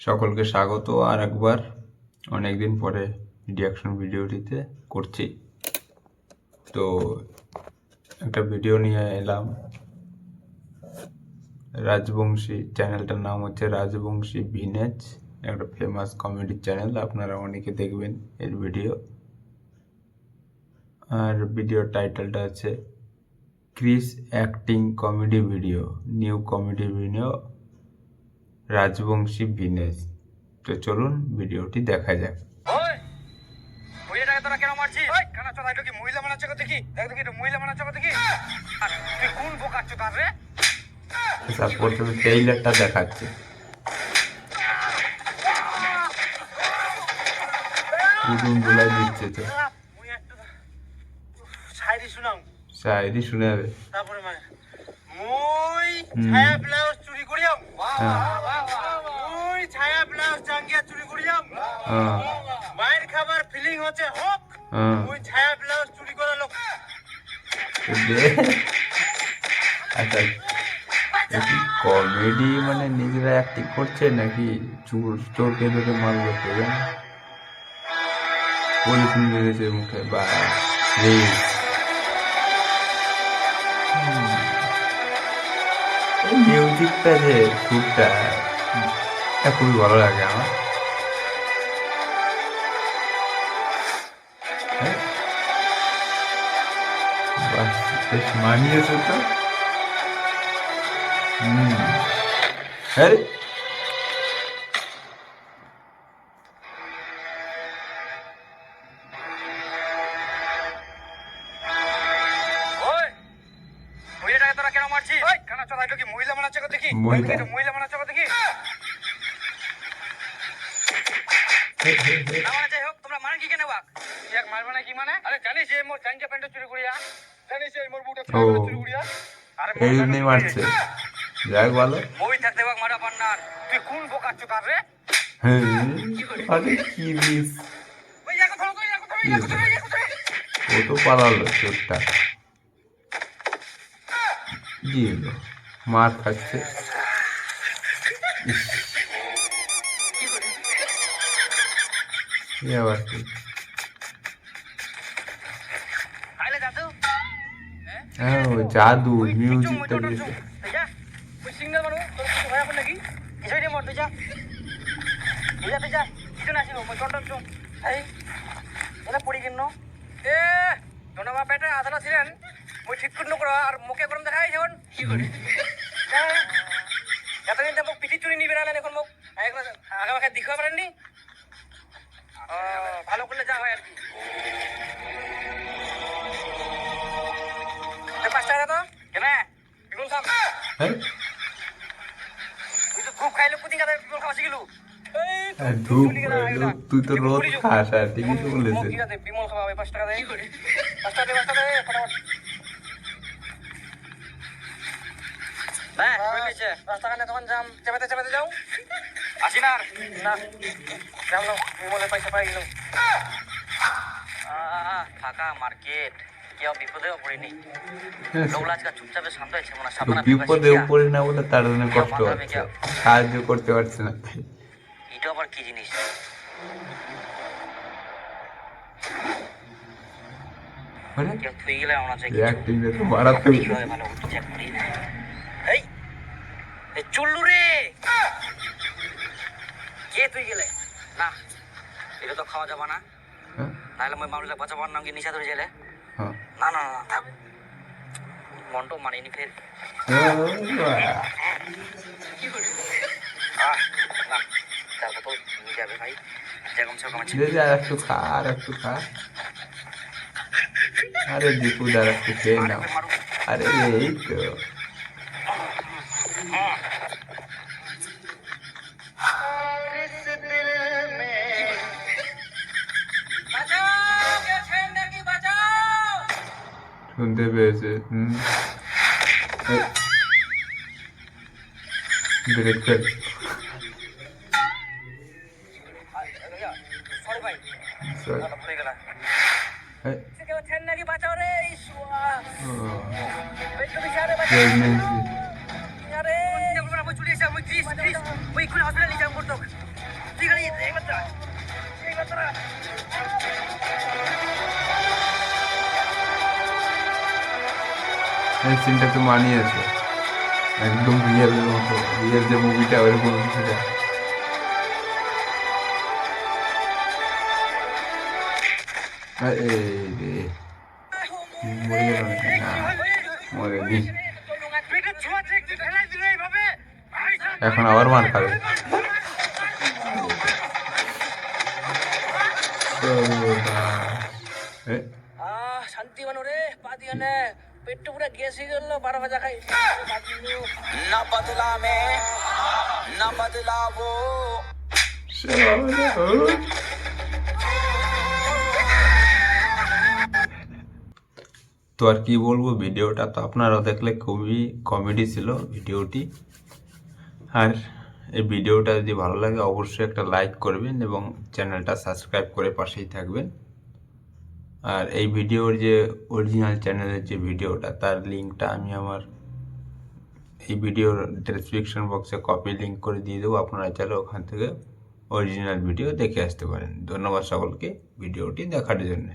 সকলকে স্বাগত আর একবার অনেকদিন পরে রিয়াকশন ভিডিওটিতে করছি। তো একটা ভিডিও নিয়ে এলাম। রাজবংশী চ্যানেলটার নাম হচ্ছে রাজবংশী ভিনেজ, একটা ফেমাস কমেডি চ্যানেল আপনারা অনেকে দেখবেন এর ভিডিও আর ভিডিওর টাইটেলটা আছে Chris acting comedy video new comedy video Rajbongshi ভিনেজ তো চলুন ভিডিওটি দেখা যাক। তোরা কেন মারছিস? এটা কি মহিলা দেখি দেখ দেখি এটা মহিলা দেখি আর তুই কোন বোকাচ্ছ তার রে? স্যার প্রথমে ট্রেইলারটা দেখাচ্ছে। উদুম গুলাই দিচ্ছে তো। শায়রি শুনাও। শায়রি তারপরে মানে মুই ছায়া ব্লাউজ চুরি করিয়াম। মুই ছায়া ব্লাউজ জাঙ্গিয়া চুরি করিয়াম হ্যাঁ মায়ের খাবার ফিলিং হচ্ছে হোক হ্যাঁ। মুই ছায়া ব্লাউজ চুরি করা লোক। তো। আচ্ছা। কমেডি মানে নিজেরা অ্যাক্টিং করছে নাকি চোর চোরকে ধরে মারলো মেরেছে মুখে বা মিউজিকটা যে সুরটা খুবই ভালো লাগে আমার। বেশ মানিয়েছে তো হুম আরে ওই মহিলাটাকে তোরা মারবে না কি মানে? আরে জানিস যে মোর চাঞ্চা প্যান্ট চুরি করিয়া? জানিস এই মোর বুটা। চুরি করিয়া? আরে এই জন্যই মারছে। যাই হোক ভালো। মই থাকতে বাক মারা পান্নার। তুই কোন বোকাচ্ছ তার রে? হ্যাঁ। আরে কি মিস। ওই ও তো পালালো চোরটা। মার খাচ্ছে। হ্যাঁ ও জাদু মিউজিকটা চুম, ওই সিগন্যাল মারো তোর কিছু ভয় আপন নাকি? যা। যা কিছু না মই চুম এই এটা পড়ি এ পেটে আদালা ছিলেন মই ঠিক করে নকরা আর মুখে গরম দেখাই যেমন কি করে? এতদিন তো মোক পিঠি চুরি নিবে না এখন মোক আগে মাখে দেখাতে পারেননি? ভালো করলে যা হয় আর কি। তুই তো রোজ খাস আর ঠিকই তো বলেছে। বিমল খাওয়া পাঁচ টাকা দেয় পাঁচ টাকা দে পাঁচ টাকা দে ফটাফট। হ্যাঁ তখন যাম। চেপাতে চেপাতে যাও। আসি না। যাও পয়সা পাই ফাঁকা মার্কেট। কেউ বিপদেও পড়েনি। লোকগুলো আজকাল চুপচাপে শান্ত হয়েছে মনে হয় সাবানা না বলে তার জন্য কষ্ট হচ্ছে। সাহায্য করতে পারছে না এটা আবার কি জিনিস? মানে চুল্লু রে! কে তুই গেলে? না এটা তো খাওয়া যাবে না। হ্যাঁ? নাহলে মই মামলা বাঁচাবার নাম কি নিশা ধরে গেলে? না না না থাক মানিনি ফের একটু খা আর একটু খা আরে দীপু দাঁড়া একটু খেয়ে নাও আরে এই তো শুনতে পেয়েছে হুম ব্রেক ফেল সরি ভাই Sorry. দাদা পড়ে গেল এই, কেউ ছেন এই সিনটা তো মানিয়েছে একদম রিয়েল মতো রিয়েল যে মুভিটা ওইরকম কিছুটা এইভাবে এখন আবার মার খাবে। আহ শান্তি বানো রে পা দিয়ে পেটটা পুরো গ্যাস হয়ে বারো ভাজা খাই। না না পাতলাবো তো আর কি বলব ভিডিওটা তো আপনারা দেখলে খুবই কমেডি ছিল ভিডিওটি। আর এই ভিডিওটা যদি ভালো লাগে অবশ্যই একটা লাইক করবেন এবং চ্যানেলটা সাবস্ক্রাইব করে পাশেই থাকবেন। আর এই ভিডিওর যে অরিজিনাল চ্যানেলের যে ভিডিওটা, তার লিঙ্কটা আমি আমার এই ভিডিওর ডেসক্রিপশন বক্সে কপি লিঙ্ক করে দিয়ে দেবো। আপনারা চাইলে ওখান থেকে অরিজিনাল ভিডিও দেখে আসতে পারেন। ধন্যবাদ সকলকে ভিডিওটি দেখার জন্য।